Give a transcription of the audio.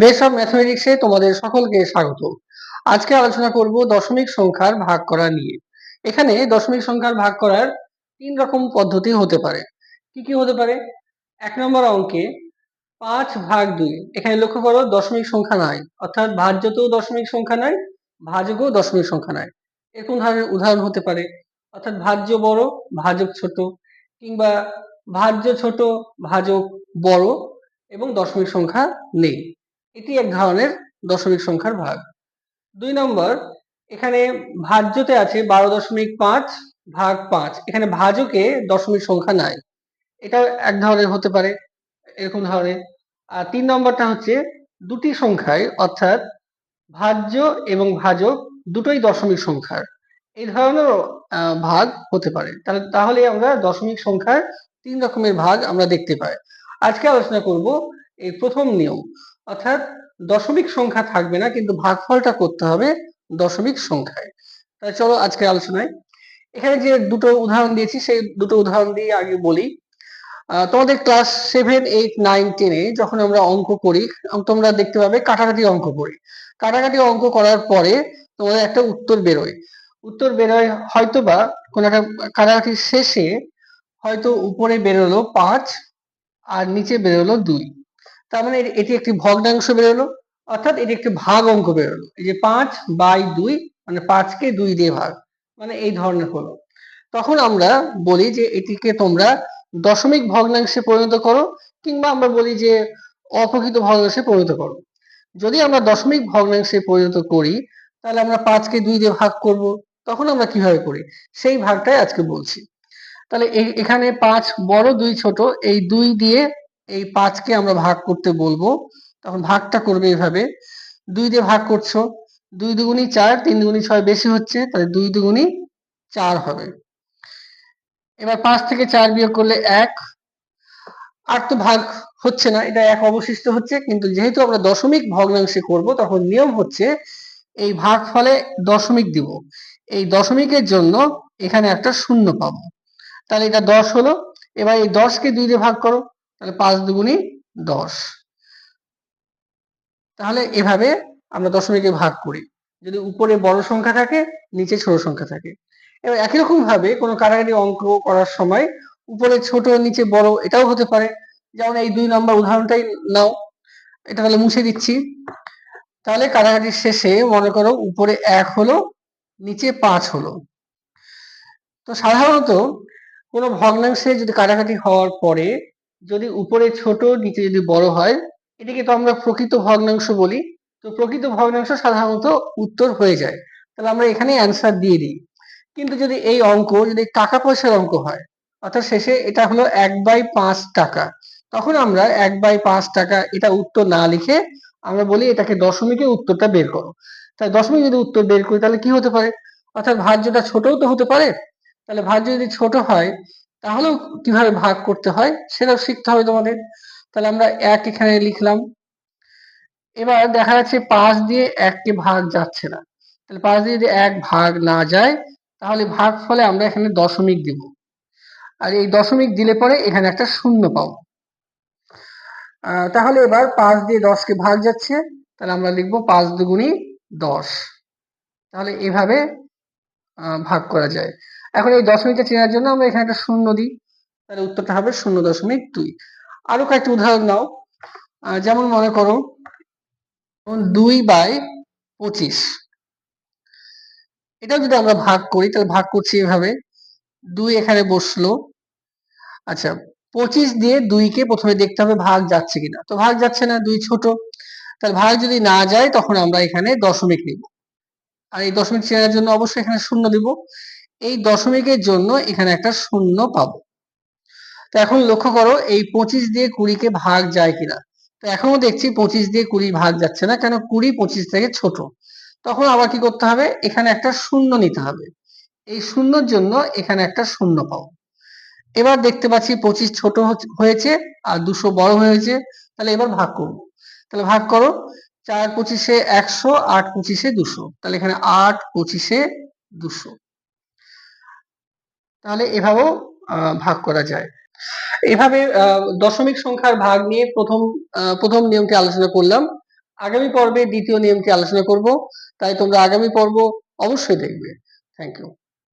Base of ম্যাথমেটিক্সে তোমাদের সকলকে স্বাগত। আজকে আলোচনা করব দশমিক সংখ্যার ভাগ করা নিয়ে। এখানে দশমিক সংখ্যার ভাগ করার তিন রকম পদ্ধতি হতে পারে। কি কি হতে পারে? এক নম্বর অঙ্কে পাঁচ ভাগ দুই। এখানে লক্ষ্য করো, দশমিক সংখ্যা নাই। অর্থাৎ ভাজ্যতেও দশমিক সংখ্যা নাই ভাজকেও দশমিক সংখ্যা নাই। এরকম ধরনের উদাহরণ হতে পারে? অর্থাৎ ভাজ্য বড়, ভাজক ছোট, কিংবা ভাজ্য ছোট, ভাজক বড়, এবং দশমিক সংখ্যা নেই। এটি এক ধরনের দশমিক সংখ্যার ভাগ। দুই নম্বর, এখানে ভাজ্যতে আছে বারো দশমিক পাঁচ ভাগ পাঁচ। এখানে ভাজকে দশমিক সংখ্যা নাই। এটা এক ধরনের হতে পারে, এরকম ধরনের। আর তিন নম্বরটা হচ্ছে দুটি সংখ্যায়, অর্থাৎ ভাজ্য এবং ভাজক দুটোই দশমিক সংখ্যার। এই ধরনের ভাগ হতে পারে। তাহলে তাহলে আমরা দশমিক সংখ্যার তিন রকমের ভাগ আমরা দেখতে পাই। আজকে আলোচনা করব এই প্রথম নিয়ম। অর্থাৎ দশমিক সংখ্যা থাকবে না, কিন্তু ভাগফলটা করতে হবে দশমিক সংখ্যায়। তাহলে চলো আজকে আলোচনায়। এখানে যে দুটো উদাহরণ দিয়েছি, সেই দুটো উদাহরণ দিয়ে আগে বলি। তোমাদের ক্লাস সেভেন এইট নাইন টেনে যখন আমরা অঙ্ক করি, তোমরা দেখতে পাবে কাটাকাটি অঙ্ক করি। কাটাকাটি অঙ্ক করার পরে তোমাদের একটা উত্তর বেরোয়। উত্তর বেরোয় হয়তো বা কোন একটা কাটাকাটির শেষে হয়তো উপরে বেরোলো পাঁচ আর নিচে বেরোলো দুই। তার মানে এটি- একটি ভগ্নাংশ বেরোলো, অর্থাৎ এটি একটি ভাগ অঙ্ক বেরোলো। এই যে পাঁচ বাই দুই মানে পাঁচকে দুই দিয়ে ভাগ মানে এই ধরনের হলো। তখন আমরা বলি যে এটিকে তোমরা দশমিক ভগ্নাংশে পরিণত করো, কিংবা আমরা বলি যে অপ্রকৃত ভগ্নাংশে পরিণত করো। যদি আমরা দশমিক ভগ্নাংশে পরিণত করি, তাহলে আমরা পাঁচকে দুই দিয়ে ভাগ করব। তখন আমরা কীভাবে করি? সেই ভাগটাই আজকে বলছি। তাহলে এখানে পাঁচ বড় দুই ছোট, এই দুই দিয়ে এই পাঁচকে আমরা ভাগ করতে বলব। তখন ভাগটা করবে এইভাবে দুই দিয়ে ভাগ করছ। দুই দুগুনি চার, তিন দুগুনি ছয় বেশি হচ্ছে, তাহলে দুই দুগুনি চার হবে। এবার পাঁচ থেকে চার বিয়োগ করলে এক। আর তো ভাগ হচ্ছে না, এটা এক অবশিষ্ট হচ্ছে, কিন্তু যেহেতু আমরা দশমিক ভগ্নাংশে করব, তখন নিয়ম হচ্ছে এই ভাগ ফলে দশমিক দিব। এই দশমিকের জন্য এখানে একটা শূন্য পাবো। তাহলে এটা দশ হলো। এবার এই দশকে দুই দিয়ে ভাগ করো। তাহলে পাঁচ দুগুনি দশ। তাহলে এভাবে আমরা দশমিকে ভাগ করি। যদি উপরে বড় সংখ্যা থাকে, নিচে ছোট সংখ্যা থাকে। এবার একই রকম ভাবে কোনো কারাগারি অঙ্ক করার সময় উপরে ছোট, নিচে বড় এটাও হতে পারে। যেমন এই দুই নম্বর উদাহরণটাই নাও। এটা তাহলে মুছে দিচ্ছি। তাহলে কাটাকাটির শেষে মনে করো উপরে এক হলো, নিচে পাঁচ হলো। তো সাধারণত কোনো ভগ্নাংশে যদি কাটাকাটি হওয়ার পরে যদি উপরে ছোট, নিচে যদি বড় হয়, এটাকে তো আমরা প্রকৃত ভগ্নাংশ বলি। তো প্রকৃত ভগ্নাংশ সাধারণত উত্তর হয়ে যায়। তাহলে আমরা এখানে অ্যান্সার দিয়ে দিই। কিন্তু যদি এই অঙ্ক, যদি টাকা পয়সার অঙ্ক হয়, অর্থাৎ শেষে এটা হলো এক বাই পাঁচ টাকা, তখন আমরা এক বাই পাঁচ টাকা এটা উত্তর না লিখে আমরা বলি এটাকে দশমিকে উত্তরটা বের করো। তাই দশমিক যদি উত্তর বের করি, তাহলে কি হতে পারে? অর্থাৎ ভাজ্যটা ছোটও তো হতে পারে। তাহলে ভাজ্য যদি ছোট হয় তাহলেও কীভাবে ভাগ করতে হয় সেটাও শিখতে হবে তোমাদের। তাহলে আমরা এক এখানে লিখলাম। এবার দেখা যাচ্ছে পাঁচ দিয়ে এককে ভাগ যাচ্ছে না। তাহলে পাঁচ দিয়ে যদি এক ভাগ না যায়, তাহলে ভাগ ফলে আমরা এখানে দশমিক দিব। আর এই দশমিক দিলে পরে এখানে একটা শূন্য পাবো। তাহলে এবার পাঁচ দিয়ে দশকে ভাগ যাচ্ছে, তাহলে আমরা লিখব পাঁচ দুগুণি দশ। তাহলে এভাবে ভাগ করা যায়। এখন এই দশমিকটা চেনার জন্য আমরা এখানে একটা শূন্য দিই। তাহলে উত্তরটা হবে শূন্য দশমিক দুই। আরও কয়েকটি উদাহরণ নাও। যেমন মনে করো দুই বাই পঁচিশ। এটা যদি আমরা ভাগ করি, তাহলে ভাগ করছি এভাবে। দুই এখানে বসল। আচ্ছা পঁচিশ দিয়ে দুইকে প্রথমে দেখতে হবে ভাগ যাচ্ছে কিনা। তো ভাগ যাচ্ছে না, দুই ছোট। তাহলে ভাগ যদি না যায়, তখন আমরা এখানে দশমিক নিব। আর এই দশমিক চেনার জন্য অবশ্যই এখানে শূন্য দিব। এই দশমিকের জন্য এখানে একটা শূন্য পাবো। তো এখন লক্ষ্য করো, এই পঁচিশ দিয়ে কুড়িকে ভাগ যায় কিনা? তো এখনও দেখছি পঁচিশ দিয়ে কুড়ি ভাগ যাচ্ছে না, কেন কুড়ি পঁচিশ থেকে ছোট। তখন আবার কি করতে হবে? এখানে একটা শূন্য নিতে হবে। এই শূন্যর জন্য এখানে একটা শূন্য পাবো। এবার দেখতে পাচ্ছি পঁচিশ ছোট হয়েছে আর দুশো বড় হয়েছে। তাহলে এবার ভাগ করব। তাহলে ভাগ করো, চার পঁচিশে একশো, আট পঁচিশে দুশো। তাহলে এখানে আট পঁচিশে দুশো। তাহলে এভাবেও ভাগ করা যায়। এভাবে দশমিক সংখ্যার ভাগ নিয়ে প্রথম প্রথম নিয়মটি আলোচনা করলাম। আগামী পর্বে দ্বিতীয় নিয়মটি আলোচনা করব। তাই তোমরা আগামী পর্ব অবশ্যই দেখবে। Thank you